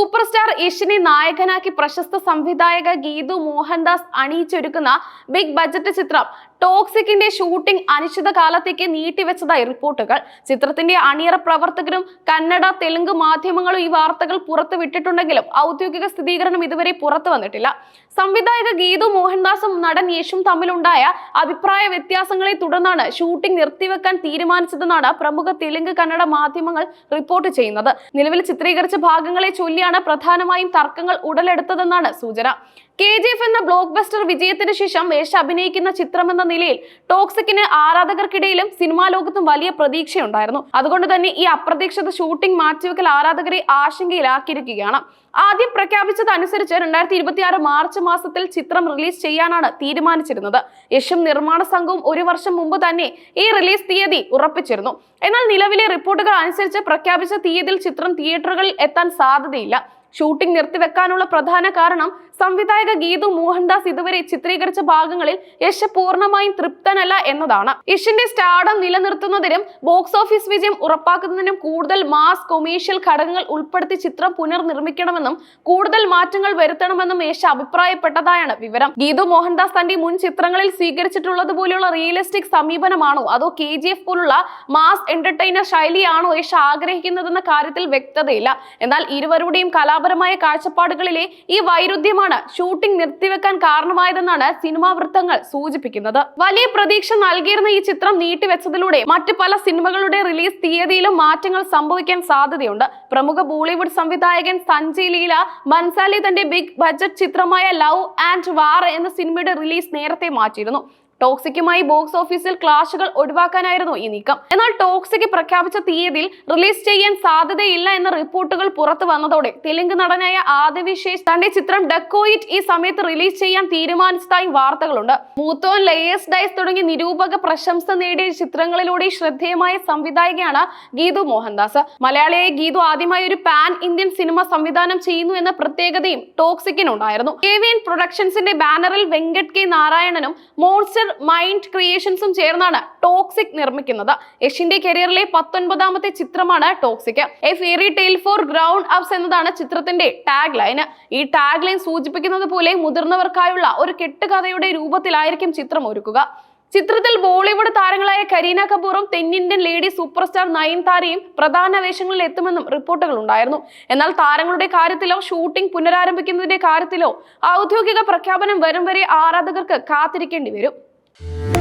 Super star യഷിനെ നായകനാക്കി പ്രശസ്ത സംവിധായക ഗീതു മോഹൻദാസ് അണിയിച്ചൊരുക്കുന്ന ബിഗ് ബജറ്റ് ചിത്രം ടോക്സിക്കിന്റെ ഷൂട്ടിംഗ് അനിശ്ചിത കാലത്തേക്ക് നീട്ടിവെച്ചതായി റിപ്പോർട്ടുകൾ. ചിത്രത്തിന്റെ അണിയറ പ്രവർത്തകരും കന്നഡ തെലുങ്ക് മാധ്യമങ്ങളും ഈ വാർത്തകൾ പുറത്തുവിട്ടിട്ടുണ്ടെങ്കിലും ഔദ്യോഗിക സ്ഥിരീകരണം ഇതുവരെ പുറത്തു വന്നിട്ടില്ല. സംവിധായക ഗീതു മോഹൻദാസും നടൻ യേശും തമ്മിലുണ്ടായ അഭിപ്രായ വ്യത്യാസങ്ങളെ തുടർന്നാണ് ഷൂട്ടിംഗ് നിർത്തിവെക്കാൻ തീരുമാനിച്ചതെന്നാണ് പ്രമുഖ തെലുങ്ക് കന്നഡ മാധ്യമങ്ങൾ റിപ്പോർട്ട് ചെയ്യുന്നത്. നിലവിൽ ചിത്രീകരിച്ച ഭാഗങ്ങളെ ചൊല്ലിയാണ് പ്രധാനമായും തർക്കങ്ങൾ ഉടലെടുത്തതെന്നാണ് സൂചന. കെ ജി എഫ് എന്ന ബ്ലോക്ക് ബസ്റ്റർ വിജയത്തിന് ശേഷം മേശ അഭിനയിക്കുന്ന ചിത്രമെന്ന നിലയിൽ ടോക്സിക്കിന് ആരാധകർക്കിടയിലും സിനിമാ ലോകത്തും വലിയ പ്രതീക്ഷയുണ്ടായിരുന്നു. അതുകൊണ്ട് തന്നെ ഈ അപ്രതീക്ഷിത ഷൂട്ടിംഗ് മാറ്റിവെക്കൽ ആരാധകരെ ആശങ്കയിലാക്കിയിരിക്കുകയാണ്. ആദ്യം പ്രഖ്യാപിച്ചത് അനുസരിച്ച് രണ്ടായിരത്തി ഇരുപത്തി ആറ് മാർച്ച് മാസത്തിൽ ചിത്രം റിലീസ് ചെയ്യാനാണ് തീരുമാനിച്ചിരുന്നത്. യശും നിർമ്മാണ സംഘവും ഒരു വർഷം മുമ്പ് തന്നെ ഈ റിലീസ് തീയതി ഉറപ്പിച്ചിരുന്നു. എന്നാൽ നിലവിലെ റിപ്പോർട്ടുകൾ അനുസരിച്ച് പ്രഖ്യാപിച്ച തീയതിയിൽ ചിത്രം തിയേറ്ററുകളിൽ എത്താൻ സാധ്യതയില്ല. ഷൂട്ടിംഗ് നിർത്തിവെക്കാനുള്ള പ്രധാന കാരണം സംവിധായക ഗീതു മോഹൻദാസ് ഇതുവരെ ചിത്രീകരിച്ച ഭാഗങ്ങളിൽ യശ് പൂർണമായും തൃപ്തനല്ല എന്നതാണ്. യശിന്റെ സ്റ്റാർഡം നിലനിർത്തുന്നതിനും ബോക്സ് ഓഫീസ് വിജയം ഉറപ്പാക്കുന്നതിനും കൂടുതൽ മാസ് കൊമേഴ്ഷ്യൽ ഘടകങ്ങൾ ഉൾപ്പെടുത്തി ചിത്രം പുനർനിർമ്മിക്കണമെന്നും കൂടുതൽ മാറ്റങ്ങൾ വരുത്തണമെന്നും യശ് അഭിപ്രായപ്പെട്ടതായാണ് വിവരം. ഗീതു മോഹൻദാസ് തന്റെ മുൻ ചിത്രങ്ങളിൽ സ്വീകരിച്ചിട്ടുള്ളത് പോലെയുള്ള റിയലിസ്റ്റിക് സമീപനമാണോ? അതോ കെ ജി എഫ് പോലുള്ള മാസ് എന്റർടൈനർ ശൈലിയാണോ യശ് ആഗ്രഹിക്കുന്നതെന്ന കാര്യത്തിൽ വ്യക്തതയില്ല. എന്നാൽ ഇരുവരുടെയും കലാപരമായ കാഴ്ചപ്പാടുകളിലെ ഈ വൈരുദ്ധ്യമാണ് ഷൂട്ടിംഗ് നിർത്തിവെക്കാൻ കാരണമായതെന്നാണ് സിനിമാ വൃത്തങ്ങൾ സൂചിപ്പിക്കുന്നത്. വലിയ പ്രതീക്ഷ നൽകിയിരുന്ന ഈ ചിത്രം നീട്ടിവെച്ചതിലൂടെ മറ്റു പല സിനിമകളുടെ റിലീസ് തീയതിയിലും മാറ്റങ്ങൾ സംഭവിക്കാൻ സാധ്യതയുണ്ട്. പ്രമുഖ ബോളിവുഡ് സംവിധായകൻ സഞ്ജയ് ലീല ബൻസാലി തന്റെ ബിഗ് ബജറ്റ് ചിത്രമായ ലവ് ആൻഡ് വാർ എന്ന സിനിമയുടെ റിലീസ് നേരത്തെ മാറ്റിയിരുന്നു. ടോക്സിക്കുമായി ബോക്സ് ഓഫീസിൽ ക്ലാഷുകൾ ഒഴിവാക്കാനായിരുന്നു ഈ നീക്കം. എന്നാൽ ടോക്സിക് പ്രഖ്യാപിച്ച തീയതിയിൽ റിലീസ് ചെയ്യാൻ സാധ്യതയില്ല എന്ന റിപ്പോർട്ടുകൾ പുറത്തു വന്നതോടെ തെലുങ്ക് നടനായ ആദിവിശേഷ് തന്റെ ചിത്രം ഡക്കോയിറ്റ് ഈ സമയത്ത് റിലീസ് ചെയ്യാൻ തീരുമാനിച്ചതായി വാർത്തകളുണ്ട്. മൂത്തോൻ ലേയേഴ്സ് ഡൈസ് തുടങ്ങിയ നിരൂപക പ്രശംസ നേടിയ ചിത്രങ്ങളിലൂടെ ശ്രദ്ധേയമായ സംവിധായകയാണ് ഗീതു മോഹൻദാസ്. മലയാളിയായ ഗീതു ആദ്യമായി ഒരു പാൻ ഇന്ത്യൻ സിനിമ സംവിധാനം ചെയ്യുന്നു എന്ന പ്രത്യേകതയും ടോക്സിക്കിനുണ്ടായിരുന്നു. കെ വി എൻ പ്രൊഡക്ഷൻസിന്റെ ബാനറിൽ വെങ്കട് കെ നാരായണനും മോൺസ്റ്റർ മൈൻഡ് ക്രിയേഷൻസും ചേർന്നാണ് ടോക്സിക് നിർമ്മിക്കുന്നത്. യഷിന്റെ കരിയറിലെ പത്തൊൻപതാമത്തെ ചിത്രമാണ് toxic a fairy tale for grown ups എന്നതാണ് ചിത്രത്തിന്റെ ടാഗ് ലൈന് ഈ ടാഗ് ലൈൻ സൂചിപ്പിക്കുന്നത് പോലെ മുതിർന്നവർക്കായുള്ള ഒരു കെട്ടുകഥയുടെ രൂപത്തിലായിരിക്കും ചിത്രം ഒരുക്കുക. ചിത്രത്തിൽ ബോളിവുഡ് താരങ്ങളായ കരീന കപൂറും തെന്നിന്ത്യൻ ലേഡി സൂപ്പർ സ്റ്റാർ നയൻതാരയും പ്രധാന വേഷങ്ങളിൽ എത്തുമെന്നും റിപ്പോർട്ടുകൾ ഉണ്ടായിരുന്നു. എന്നാൽ താരങ്ങളുടെ കാര്യത്തിലോ ഷൂട്ടിംഗ് പുനരാരംഭിക്കുന്നതിന്റെ കാര്യത്തിലോ ഔദ്യോഗിക പ്രഖ്യാപനം വരും വരെ ആരാധകർക്ക് കാത്തിരിക്കേണ്ടി വരും. Yeah.